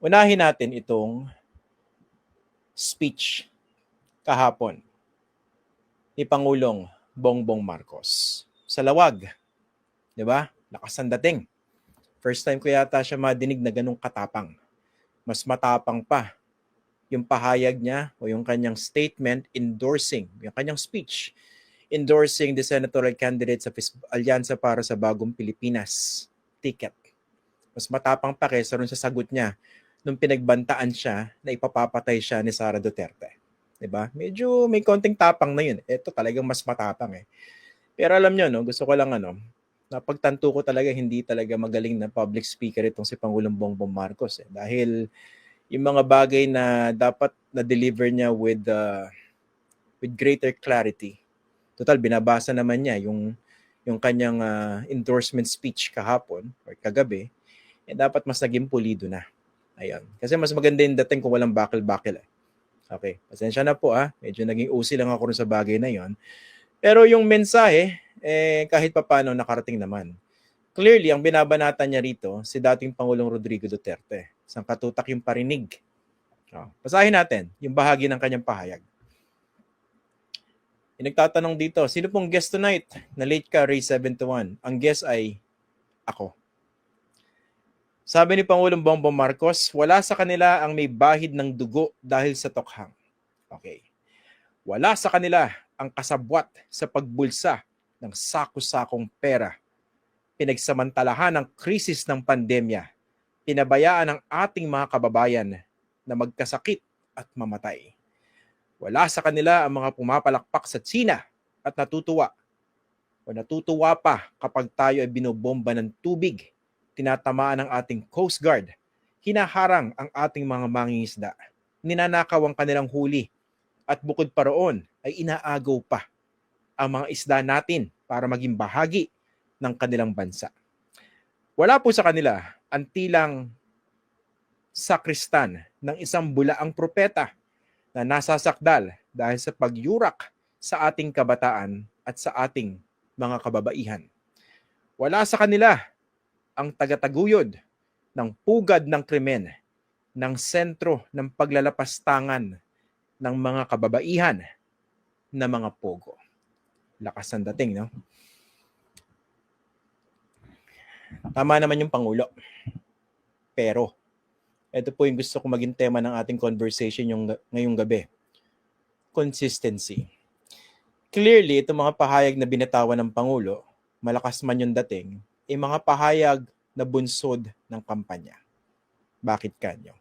Unahin natin itong speech kahapon ni Pangulong Bongbong Marcos sa lawag. 'Di ba? Lakas ang dating. First time ko yata siya madinig na ganung katapang. Mas matapang pa yung pahayag niya o yung kanyang statement endorsing, yung kanyang speech endorsing the senatorial candidates sa Alyansa para sa Bagong Pilipinas ticket. Mas matapang pa kaysa rin sa sagot niya nung pinagbantaan siya na ipapapatay siya ni Sara Duterte. 'Di ba? Medyo may konting tapang na 'yun. Ito talagang mas matapang eh. Pero alam niyo no, gusto ko lang ano, napagtanto ko talaga hindi talaga magaling na public speaker itong si Pangulong Bongbong Marcos eh. Dahil yung mga bagay na dapat na deliver niya with uh, with greater clarity Total, binabasa naman niya yung, yung kanyang uh, endorsement speech kahapon or kagabi, eh dapat mas naging pulido na. Ayun. Kasi mas maganda yung dating kung walang bakil-bakil eh. Okay, pasensya na po ah. Medyo naging usi lang ako sa bagay na yon. Pero yung mensahe, eh, kahit papano nakarating naman. Clearly, ang binabanatan niya rito, si dating Pangulong Rodrigo Duterte. Isang katutak yung parinig. Oh, basahin natin yung bahagi ng kanyang pahayag. Yung nagtatanong dito, sino pong guest tonight? Na late ka, Ray 71. Ang guest ay ako. Sabi ni Pangulong Bongbong Marcos, wala sa kanila ang may bahid ng dugo dahil sa tokhang. Okay. Wala sa kanila ang kasabwat sa pagbulsa ng sako-sakong pera. Pinagsamantalahan ng krisis ng pandemya. Pinabayaan ng ating mga kababayan na magkasakit at mamatay. Wala sa kanila ang mga pumapalakpak sa China at natutuwa o natutuwa pa kapag tayo ay binobomba ng tubig, tinatamaan ng ating Coast Guard, hinaharang ang ating mga mangingisda, ninanakaw ang kanilang huli, at bukod pa roon ay inaagaw pa ang mga isda natin para maging bahagi ng kanilang bansa. Wala po sa kanila ang tilang sakristan ng isang bulaang propeta na nasasakdal dahil sa pagyurak sa ating kabataan at sa ating mga kababaihan. Wala sa kanila ang tagataguyod ng pugad ng krimen ng sentro ng paglalapastangan ng mga kababaihan na mga pogo. Lakas ng dating, no? Tama naman yung Pangulo. Pero, ito po yung gusto ko maging tema ng ating conversation yung, ngayong gabi. Consistency. Clearly, itong mga pahayag na binatawan ng Pangulo, malakas man yung dating, ay mga pahayag na bunsod ng kampanya. Bakit kanyo?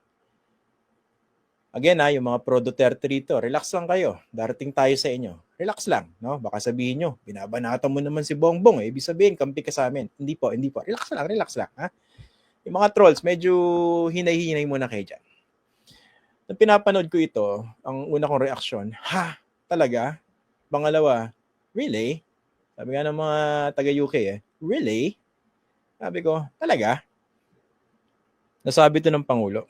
Again ha, yung mga pro Duterte rito, relax lang kayo. Darating tayo sa inyo. Relax lang, no? Baka sabihin nyo, binabanatan mo naman si Bongbong, eh. ibig sabihin, kampi ka sa amin. Hindi po, hindi po. Relax lang, relax lang, ha? yung mga trolls, medyo hinay-hinay muna kayo dyan. Nung pinapanood ko ito, ang una kong reaksyon, ha, talaga? Pangalawa, really? Sabi nga ng mga taga-UK eh, really? Sabi ko, talaga? Nasabi to ng Pangulo.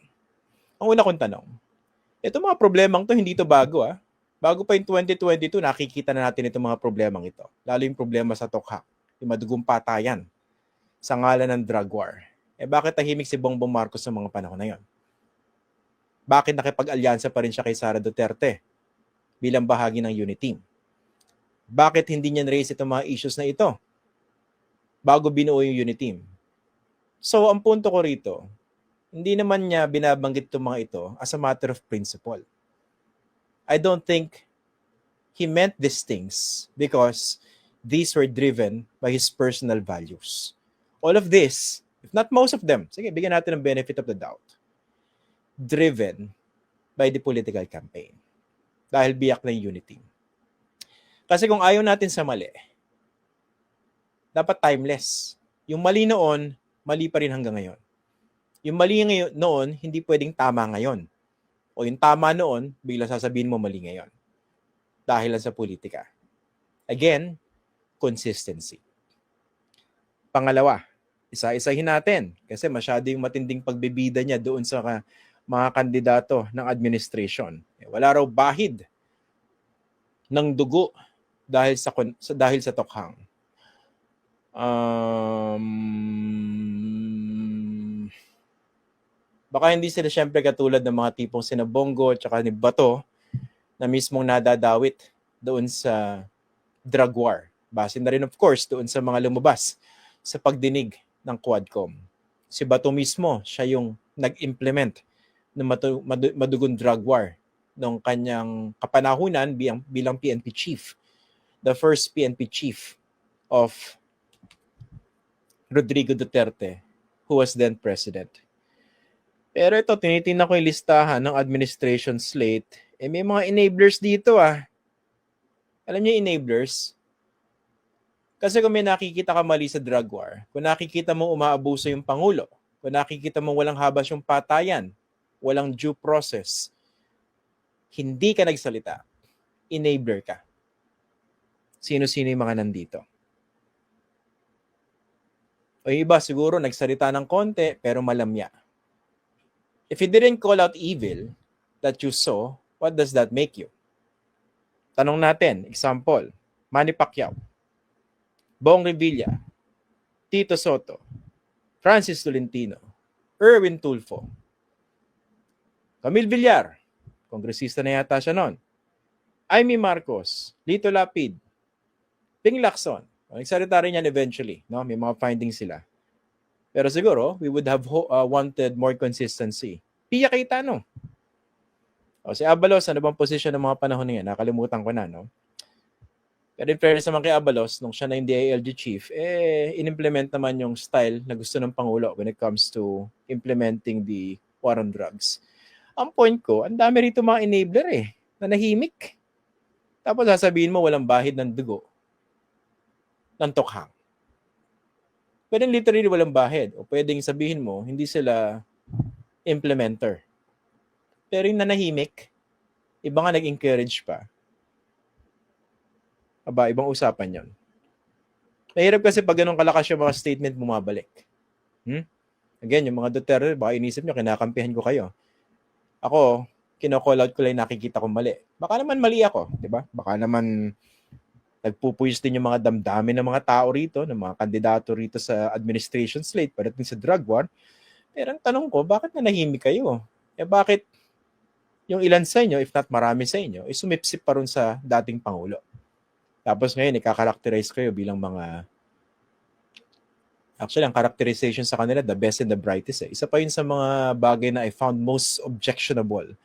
Ang una kong tanong, ito mga problemang to, hindi to bago ah. Bago pa yung 2022, nakikita na natin itong mga problemang ito. Lalo yung problema sa Tokha, yung madugong patayan sa ngalan ng drug war. Eh bakit tahimik si Bongbong Marcos sa mga panahon na yon? Bakit nakipag-alyansa pa rin siya kay Sara Duterte bilang bahagi ng unit team? Bakit hindi niya raise itong mga issues na ito bago binuo yung unit team? So, ang punto ko rito, hindi naman niya binabanggit itong mga ito as a matter of principle. I don't think he meant these things because these were driven by his personal values. All of this if not most of them, sige, bigyan natin ng benefit of the doubt, driven by the political campaign. Dahil biyak na yung unity. Kasi kung ayaw natin sa mali, dapat timeless. Yung mali noon, mali pa rin hanggang ngayon. Yung mali ngayon, noon, hindi pwedeng tama ngayon. O yung tama noon, bigla sasabihin mo mali ngayon. Dahil lang sa politika. Again, consistency. Pangalawa, isa-isahin natin kasi masyado yung matinding pagbibida niya doon sa mga kandidato ng administration. Wala raw bahid ng dugo dahil sa dahil sa tokhang. Um, Baka hindi sila syempre katulad ng mga tipong sina Bongo at saka ni Bato na mismong nadadawit doon sa drug war. Base na rin of course doon sa mga lumabas sa pagdinig ng Quadcom. Si Bato mismo, siya yung nag-implement ng matu- madu- madugon drug war nung kanyang kapanahunan bilang PNP chief. The first PNP chief of Rodrigo Duterte, who was then president. Pero ito, tinitingnan ko yung listahan ng administration slate. Eh, may mga enablers dito ah. Alam niyo enablers? Kasi kung may nakikita ka mali sa drug war, kung nakikita mo umaabuso yung Pangulo, kung nakikita mo walang habas yung patayan, walang due process, hindi ka nagsalita, enabler ka. Sino-sino yung mga nandito? O iba siguro nagsalita ng konti pero malamya. If you didn't call out evil that you saw, what does that make you? Tanong natin, example, Manny Pacquiao, Bong Revilla, Tito Soto, Francis Tolentino, Erwin Tulfo, Camille Villar, kongresista na yata siya noon, Amy Marcos, Lito Lapid, Ping Lacson. Nagsalita rin yan eventually. No? May mga findings sila. Pero siguro, we would have uh, wanted more consistency. Pia Cayetano. O, si Abalos, ano bang position ng mga panahon na yan? Nakalimutan ko na, no? Pero in fairness naman kay Abalos, nung siya na yung DILG chief, eh, inimplement naman yung style na gusto ng Pangulo when it comes to implementing the war on drugs. Ang point ko, ang dami rito mga enabler eh, na nahimik. Tapos sasabihin mo walang bahid ng dugo ng tokhang. Pwedeng literally walang bahid o pwedeng sabihin mo hindi sila implementer. Pero yung nanahimik, iba nga nag-encourage pa. Aba, ibang usapan yon. Mahirap kasi pag ganun kalakas yung mga statement bumabalik. Hmm? Again, yung mga Duterte, baka inisip nyo, kinakampihan ko kayo. Ako, kino-call out ko lang nakikita ko mali. Baka naman mali ako, di ba? Baka naman nagpupuyos din yung mga damdamin ng mga tao rito, ng mga kandidato rito sa administration slate pagdating sa drug war. Pero ang tanong ko, bakit nanahimik kayo? Eh bakit yung ilan sa inyo, if not marami sa inyo, is sumipsip pa rin sa dating Pangulo? Tapos ngayon, ikakarakterize kayo bilang mga Actually, ang characterization sa kanila, the best and the brightest. Eh. Isa pa yun sa mga bagay na I found most objectionable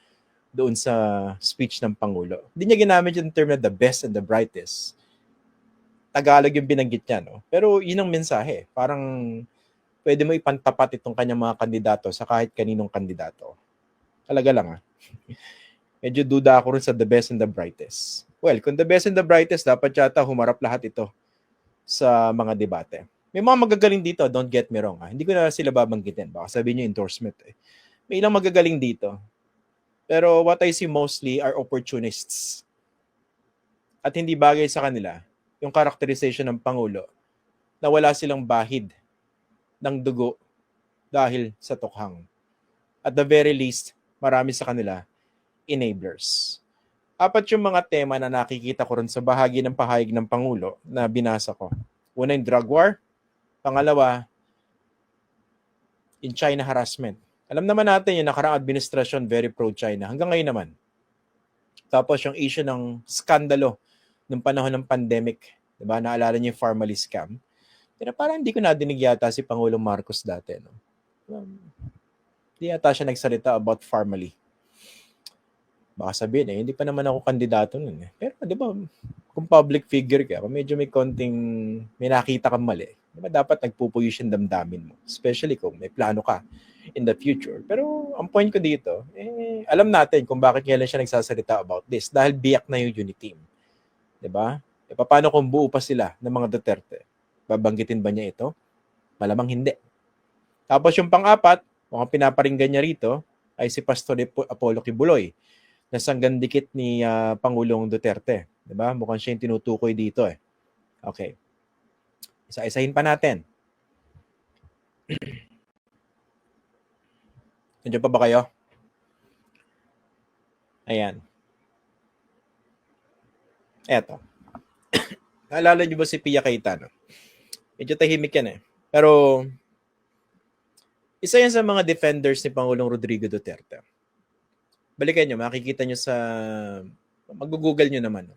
doon sa speech ng Pangulo. Hindi niya ginamit yung term na the best and the brightest. Tagalog yung binanggit niya, no? Pero yun ang mensahe. Parang pwede mo ipantapat itong kanyang mga kandidato sa kahit kaninong kandidato. Talaga lang, ah. Medyo duda ako rin sa the best and the brightest. Well, kung the best and the brightest, dapat yata humarap lahat ito sa mga debate. May mga magagaling dito, don't get me wrong. Ah. Hindi ko na sila babanggitin. Baka sabihin nyo endorsement. Eh. May ilang magagaling dito. Pero what I see mostly are opportunists. At hindi bagay sa kanila yung characterization ng Pangulo na wala silang bahid ng dugo dahil sa tukhang. At the very least, marami sa kanila enablers. Apat yung mga tema na nakikita ko rin sa bahagi ng pahayag ng Pangulo na binasa ko. Una yung drug war. Pangalawa, in China harassment. Alam naman natin yung nakaraang administrasyon very pro-China. Hanggang ngayon naman. Tapos yung issue ng skandalo nung panahon ng pandemic. Diba? Naalala niyo yung Farmally scam. Pero parang hindi ko nadinig yata si Pangulong Marcos dati. No? Um, hindi yata siya nagsalita about Farmally. Baka sabihin eh, hindi pa naman ako kandidato nun eh. Pero di ba, kung public figure ka, kung medyo may konting, may nakita kang mali, di ba dapat nagpupuyos yung damdamin mo? Especially kung may plano ka in the future. Pero ang point ko dito, eh, alam natin kung bakit kailan siya nagsasalita about this. Dahil biyak na yung unity team. Di ba? E paano kung buo pa sila ng mga Duterte? Babanggitin ba niya ito? Malamang hindi. Tapos yung pang-apat, mukhang pinaparinggan niya rito, ay si Pastor Apollo Kibuloy na sanggandikit ni uh, Pangulong Duterte. 'Di ba? Mukhang siya yung tinutukoy dito eh. Okay. Isa-isahin pa natin. Nandiyan pa ba kayo? Ayan. Eto. Naalala niyo ba si Pia Cayetano? Medyo tahimik yan eh. Pero Isa yan sa mga defenders ni Pangulong Rodrigo Duterte. Balikan nyo, makikita nyo sa, mag-google nyo naman.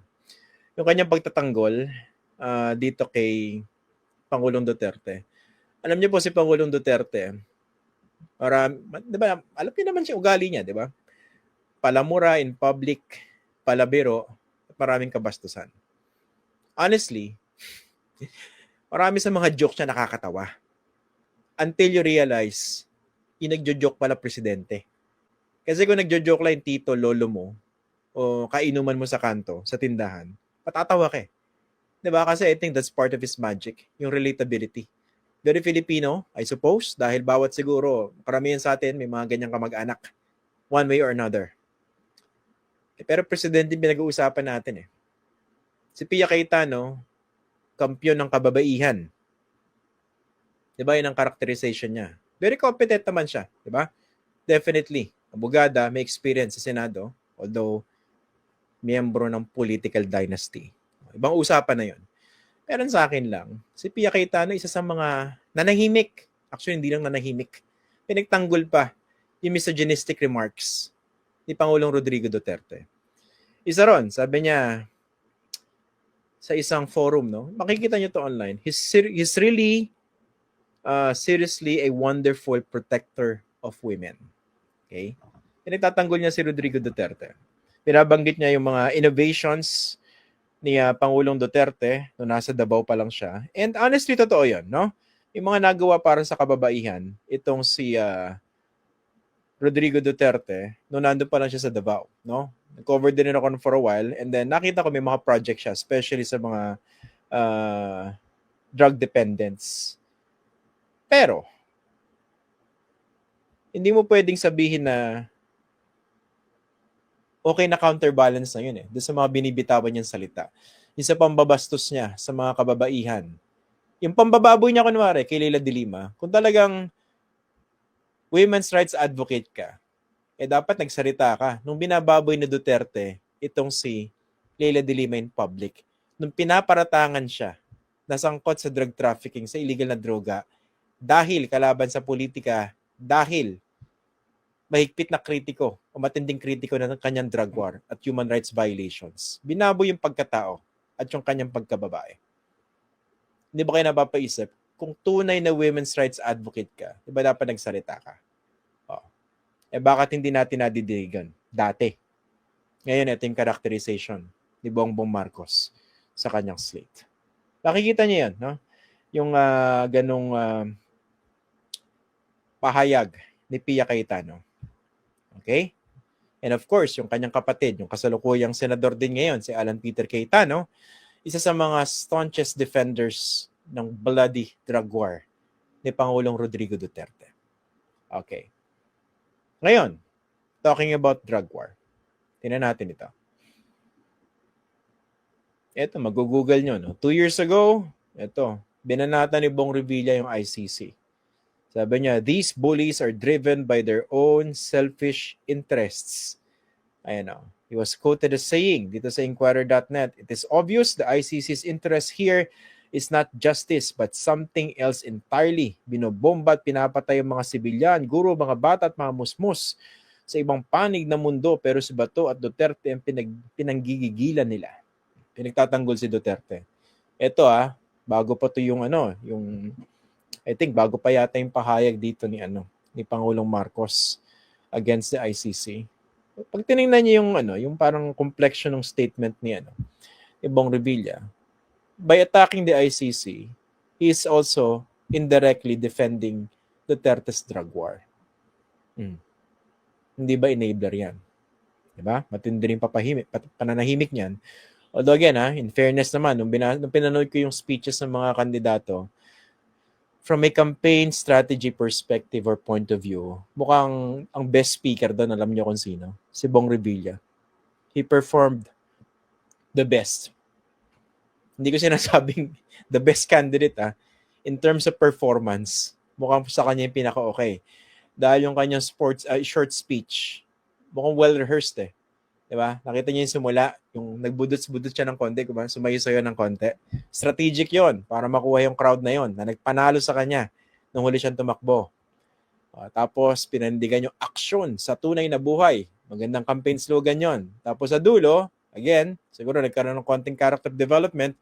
Yung kanyang pagtatanggol ah, dito kay Pangulong Duterte. Alam niyo po si Pangulong Duterte, para, di ba, alam niyo naman siya ugali niya, di ba? Palamura in public, palabiro, maraming kabastusan. Honestly, marami sa mga jokes niya nakakatawa. Until you realize, yung nagjo-joke pala presidente. Kasi kung nagjo-joke lang tito, lolo mo, o kainuman mo sa kanto, sa tindahan, patatawa ka eh. 'Di ba? Kasi I think that's part of his magic, yung relatability. Very Filipino, I suppose, dahil bawat siguro, karamihan sa atin, may mga ganyang kamag-anak, one way or another. Eh, pero presidente pinag-uusapan natin eh. Si Pia Cayetano, kampiyon ng kababaihan. 'Di ba? Yun ang characterization niya. Very competent naman siya, 'di ba? Definitely. Abogada, may experience sa Senado, although miyembro ng political dynasty. Ibang usapan na 'yon. Pero sa akin lang, si Pia Cayetano isa sa mga nanahimik. Actually, hindi lang nanahimik. Pinagtanggol pa yung misogynistic remarks ni Pangulong Rodrigo Duterte. Isa ron, sabi niya sa isang forum, no? Makikita niyo to online. He's, he's really uh, seriously a wonderful protector of women. Okay? Pinagtatanggol niya si Rodrigo Duterte. Pinabanggit niya yung mga innovations ni uh, Pangulong Duterte nung nasa Davao pa lang siya. And honestly, totoo yun, no? Yung mga nagawa para sa kababaihan, itong si uh, Rodrigo Duterte, nung nandun pa lang siya sa Davao, no? Covered din ako for a while and then nakita ko may mga project siya, especially sa mga uh, drug dependents. Pero, hindi mo pwedeng sabihin na okay na counterbalance na yun eh. Doon sa mga binibitawan niyang salita. Yung sa pambabastos niya sa mga kababaihan. Yung pambababoy niya kunwari kay Leila Dilima, kung talagang women's rights advocate ka, eh dapat nagsalita ka. Nung binababoy ni Duterte, itong si Leila Dilima in public, nung pinaparatangan siya, nasangkot sa drug trafficking, sa illegal na droga, dahil kalaban sa politika, dahil mahigpit na kritiko o matinding kritiko ng kanyang drug war at human rights violations. Binaboy yung pagkatao at yung kanyang pagkababae. Hindi ba kayo napapaisip, kung tunay na women's rights advocate ka, di ba dapat nagsalita ka? Oh. Eh bakit hindi natin nadidirigan? Dati. Ngayon, ito yung characterization ni Bongbong Marcos sa kanyang slate. Nakikita niyo yan, no? Yung uh, ganong uh, pahayag ni Pia Cayetano. Okay? And of course, yung kanyang kapatid, yung kasalukuyang senador din ngayon, si Alan Peter Cayetano, isa sa mga staunchest defenders ng bloody drug war ni Pangulong Rodrigo Duterte. Okay. Ngayon, talking about drug war. Tingnan natin ito. Ito, mag-google nyo. No? Two years ago, ito, binanata ni Bong Revilla yung ICC. Sabi niya, these bullies are driven by their own selfish interests. Ayan o. He was quoted as saying dito sa Inquirer.net, It is obvious the ICC's interest here is not justice but something else entirely. Binobomba at pinapatay ang mga sibilyan, guro, mga bata at mga musmus sa ibang panig ng mundo pero si Bato at Duterte ang pinag, pinanggigigilan nila. Pinagtatanggol si Duterte. Ito ah, bago pa to yung ano, yung I think bago pa yata yung pahayag dito ni ano, ni Pangulong Marcos against the ICC. Pag tiningnan niyo yung ano, yung parang complexion ng statement ni ano, ni Bong Revilla, by attacking the ICC, he is also indirectly defending Duterte's drug war. Hmm. Hindi ba enabler yan? Diba? Matindi rin papahimik, pananahimik niyan. Although again, ha, in fairness naman, nung, bina, nung pinanood ko yung speeches ng mga kandidato, from a campaign strategy perspective or point of view, mukhang ang best speaker doon, alam niyo kung sino? Si Bong Revilla. He performed the best. Hindi ko sinasabing the best candidate ah. In terms of performance, mukhang sa kanya yung pinaka-okay. Dahil yung kanyang sports, uh, short speech, mukhang well-rehearsed eh. Diba? Nakita niyo yung simula, yung nagbudots-budot siya ng konti, diba? sumayo sayo ng konti. Strategic yon para makuha yung crowd na yon na nagpanalo sa kanya nung huli siyang tumakbo. Ah, tapos pinandigan yung aksyon sa tunay na buhay. Magandang campaign slogan yon. Tapos sa dulo, again, siguro nagkaroon ng konting character development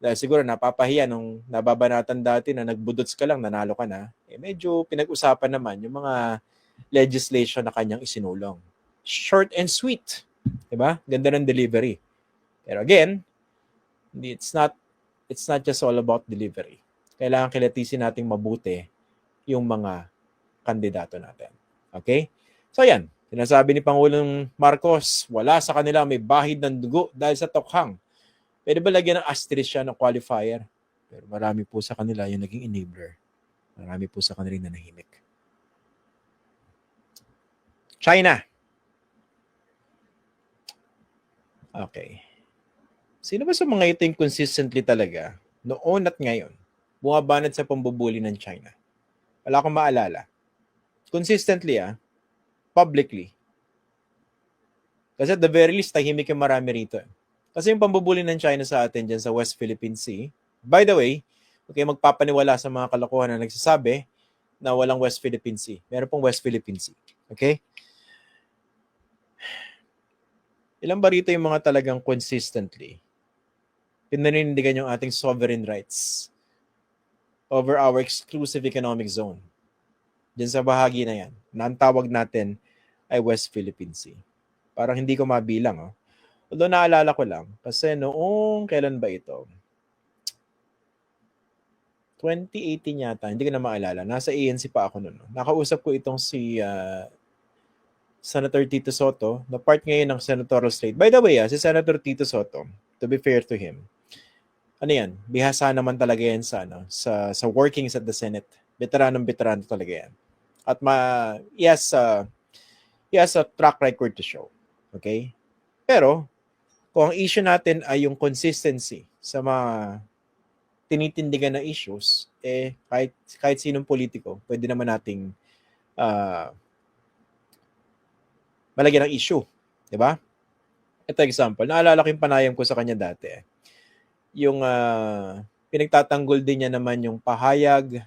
dahil siguro napapahiya nung nababanatan dati na nagbudots ka lang, nanalo ka na. Eh, medyo pinag-usapan naman yung mga legislation na kanyang isinulong. Short and sweet. Diba? Ganda ng delivery. Pero again, it's not it's not just all about delivery. Kailangan kilatisin nating mabuti yung mga kandidato natin. Okay? So yan, sinasabi ni Pangulong Marcos, wala sa kanila may bahid ng dugo dahil sa tokhang. Pwede ba lagyan ng asterisk siya ng qualifier? Pero marami po sa kanila yung naging enabler. Marami po sa kanila yung nanahimik. China. Okay. Sino ba sa mga ito yung consistently talaga, noon at ngayon, bumabanat sa pambubuli ng China? Wala akong maalala. Consistently ah, publicly. Kasi at the very least, tahimik yung marami rito. eh. Kasi yung pambubuli ng China sa atin dyan sa West Philippine Sea, by the way, okay, magpapaniwala sa mga kalokohan na nagsasabi na walang West Philippine Sea. Meron pong West Philippine Sea. Okay? Ilang ba rito yung mga talagang consistently pinanindigan yung ating sovereign rights over our exclusive economic zone. Diyan sa bahagi na yan, na ang tawag natin ay West Philippine Sea. Parang hindi ko mabilang. Oh. Although naalala ko lang, kasi noong kailan ba ito? 2018 yata, hindi ko na maalala. Nasa ANC pa ako noon. no? Nakausap ko itong si ah, Senator Tito Soto, na part ngayon ng senatorial slate. By the way, ah, si Senator Tito Soto, to be fair to him, ano yan, bihasa naman talaga yan sa, ano, sa, sa workings at the Senate. Veteranong veterano talaga yan. At ma, has, a, he has a track record to show. Okay? Pero, kung ang issue natin ay yung consistency sa mga tinitindigan na issues, eh, kahit, kahit sinong politiko, pwede naman nating ah, malagyan ng issue. Di ba? Ito example, naalala ko yung panayam ko sa kanya dati. eh. Yung ah, pinagtatanggol din niya naman yung pahayag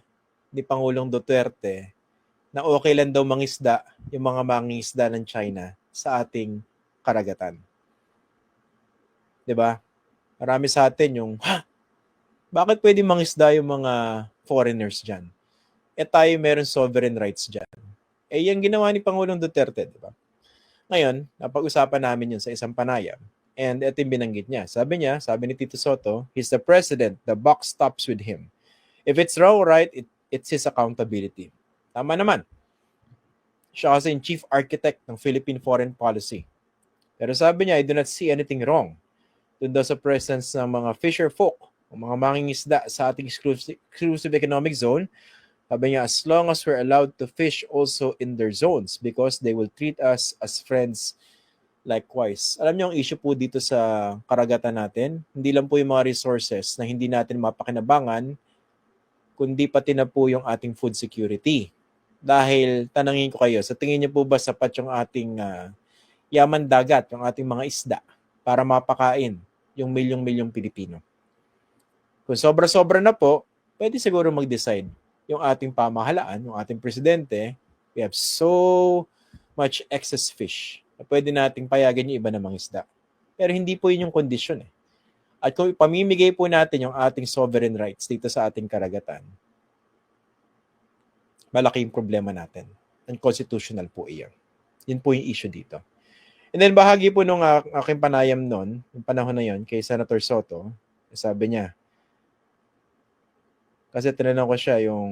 ni Pangulong Duterte na okay lang daw mangisda yung mga mangisda ng China sa ating karagatan. 'Di ba? Marami sa atin yung, ha? Bakit pwede mangisda yung mga foreigners dyan? Eh tayo meron sovereign rights dyan. Eh yung ginawa ni Pangulong Duterte, di ba? Ngayon, napag-usapan namin yun sa isang panayam. And ito yung binanggit niya. Sabi niya, sabi ni Tito Soto, he's the president. The buck stops with him. If it's wrong or right, it, it's his accountability. Tama naman. Siya kasi yung chief architect ng Philippine foreign policy. Pero sabi niya, I do not see anything wrong dun daw sa presence ng mga fisher folk o mga mangingisda sa ating exclusive economic zone. Sabi niya, as long as we're allowed to fish also in their zones because they will treat us as friends likewise. Alam niyo ang issue po dito sa karagatan natin, hindi lang po yung mga resources na hindi natin mapakinabangan, kundi pati na po yung ating food security. Dahil, tanangin ko kayo, sa tingin niyo po ba sapat yung ating ah, yaman dagat, yung ating mga isda, para mapakain yung milyong-milyong Pilipino? Kung sobra-sobra na po, pwede siguro mag-decide yung ating pamahalaan, yung ating presidente, we have so much excess fish na pwede nating payagan yung iba na mangisda. Pero hindi po yun yung kondisyon eh. At kung pamimigay po natin yung ating sovereign rights dito sa ating karagatan, malaki yung problema natin. Unconstitutional po iyan. Yun po yung issue dito. And then bahagi po nung uh, aking panayam noon, yung panahon na yon kay Senator Soto, sabi niya, kasi tinanong ko siya yung,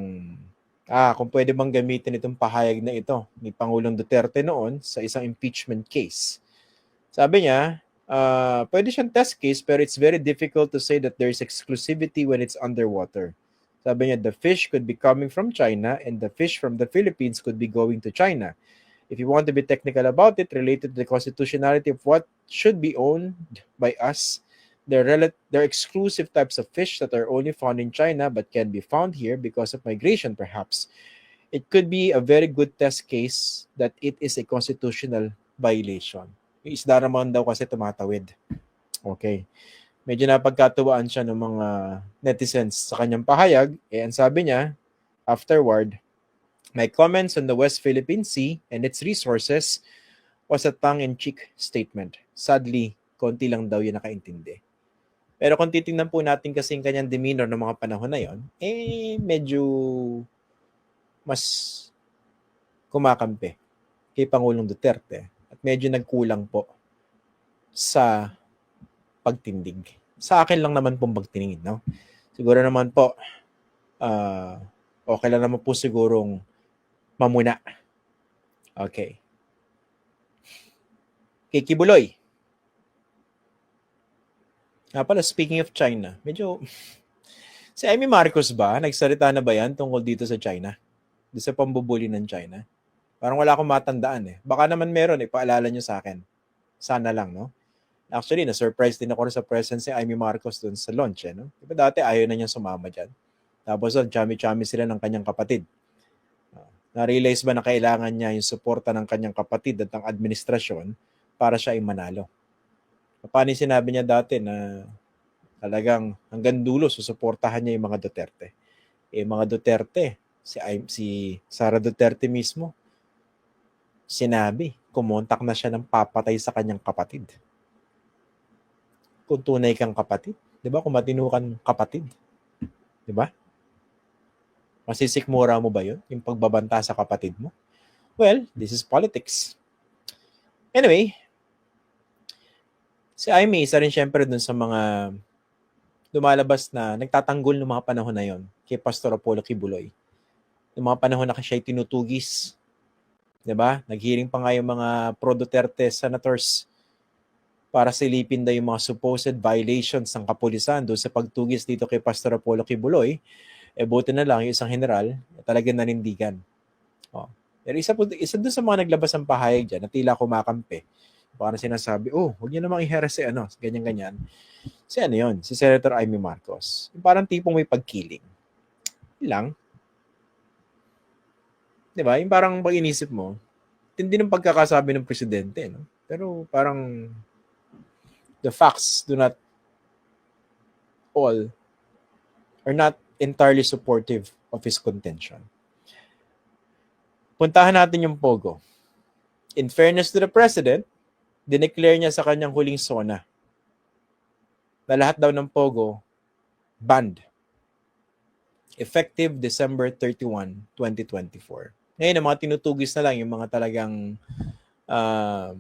ah, kung pwede bang gamitin itong pahayag na ito ni Pangulong Duterte noon sa isang impeachment case. Sabi niya, ah, pwede siyang test case pero it's very difficult to say that there's exclusivity when it's underwater. Sabi niya, the fish could be coming from China and the fish from the Philippines could be going to China. If you want to be technical about it, related to the constitutionality of what should be owned by us, they're, rel- they're exclusive types of fish that are only found in China but can be found here because of migration, perhaps. It could be a very good test case that it is a constitutional violation. Yung isda naman daw kasi tumatawid. Okay. Medyo napagkatuwaan siya ng mga netizens sa kanyang pahayag. Eh, ang sabi niya, afterward, My comments on the West Philippine Sea and its resources was a tongue-in-cheek statement. Sadly, konti lang daw yun nakaintindi. Pero kung titingnan po natin kasi yung kanyang demeanor ng mga panahon na yon, eh medyo mas kumakampi kay Pangulong Duterte at medyo nagkulang po sa pagtindig. Sa akin lang naman pong pagtingin, no? Siguro naman po, ah, okay lang naman po sigurong mamuna. Okay. Kay Kibuloy. Nga pala, speaking of China, medyo... si Amy Marcos ba, nagsalita na ba yan tungkol dito sa China? Doon sa pambubuli ng China? Parang wala akong matandaan eh. Baka naman meron eh, paalala nyo sa akin. Sana lang, no? Actually, na-surprise din ako sa presence ni Amy Marcos doon sa launch, eh, no? Diba dati ayaw na niya sumama dyan. Tapos doon, chami-chami sila ng kanyang kapatid. Uh, na-realize ba na kailangan niya yung suporta ng kanyang kapatid at ng administrasyon para siya ay manalo? Paano sinabi niya dati na talagang hanggang dulo susuportahan niya yung mga Duterte? Eh, mga Duterte, si, si Sara Duterte mismo, sinabi, kumontak na siya ng papatay sa kanyang kapatid. Kung tunay kang kapatid, di ba? Kung matino kang kapatid, di ba? Masisikmura mo ba yun? Yung pagbabanta sa kapatid mo? Well, this is politics. Anyway, si Aimee, isa rin syempre dun sa mga lumalabas na nagtatanggol ng mga panahon na yon kay Pastor Apollo Kibuloy. Yung mga panahon na siya tinutugis ba? Naghearing pa nga yung mga pro-Duterte senators para silipin daw yung mga supposed violations ng kapulisan doon sa pagtugis dito kay Pastor Apollo Kibuloy. Eh buti na lang yung isang general talagang nanindigan. Oh. Pero isa, po, isa doon sa mga naglabas ng pahayag dyan na tila kumakampi. Parang sinasabi, oh, huwag niyo namang si ano, ganyan-ganyan. Si ano yun? Si Senator Amy Marcos. Parang tipong may pagkiling. Lang. 'di ba? Yung parang pag inisip mo, tindi ng pagkakasabi ng presidente, no? Pero parang the facts do not all are not entirely supportive of his contention. Puntahan natin yung Pogo. In fairness to the president, dineclare niya sa kanyang huling sona na lahat daw ng Pogo banned effective December 31, 2024. Ngayon, ang mga tinutugis na lang yung mga talagang uh,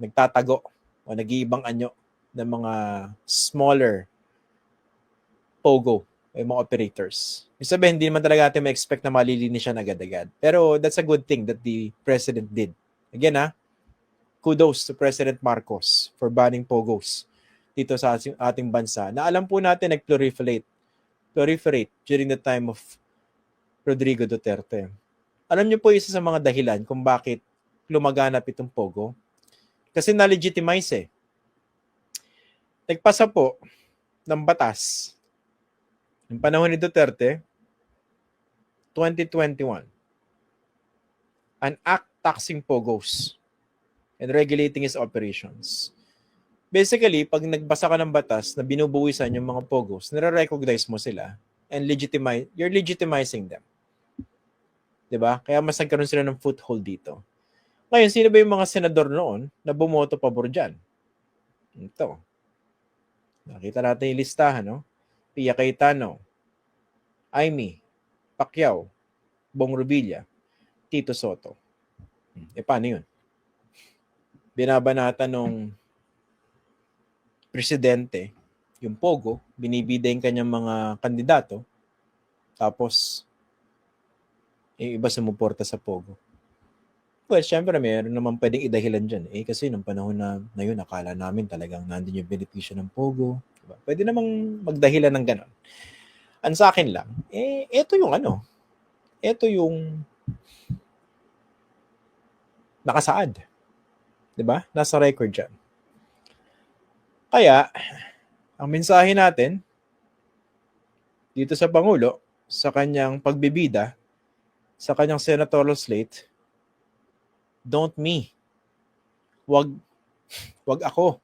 nagtatago o nag-iibang anyo ng mga smaller POGO yung mga operators. Yung sabihin, hindi naman talaga natin ma-expect na malilinis siya agad-agad. Pero that's a good thing that the President did. Again ha, kudos to President Marcos for banning POGOs dito sa ating bansa na alam po natin nag-proliferate proliferate during the time of Rodrigo Duterte. Alam niyo po isa sa mga dahilan kung bakit lumaganap itong Pogo? Kasi na-legitimize eh. Nagpasa po ng batas ng panahon ni Duterte 2021 an act taxing Pogos and regulating its operations. Basically, pag nagbasa ka ng batas na binubuwisan yung mga Pogos, nare-recognize mo sila and legitimize, you're legitimizing them. 'di ba? Kaya mas nagkaroon sila ng foothold dito. Ngayon, sino ba yung mga senador noon na bumoto pabor diyan? Ito. Nakita natin yung listahan, no? Pia Cayetano, Aimee, Pacquiao, Bong Revilla, Tito Soto. E paano yun? Binabanata nung presidente, yung Pogo, binibida yung kanyang mga kandidato, tapos yung iba sumuporta sa Pogo. Well, syempre, meron naman pwedeng idahilan dyan. Eh, kasi nung panahon na, na yun, akala namin talagang nandun yung benepisyo ng Pogo. Diba? Pwede namang magdahilan ng ganon. Ang sa akin lang, eh, ito yung ano, ito yung nakasaad. 'Di ba? Nasa record diyan. Kaya ang mensahe natin dito sa pangulo sa kanyang pagbibida sa kanyang senatorial slate, Don't me. Wag, wag ako.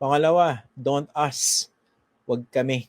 Pangalawa, don't us. Wag kami.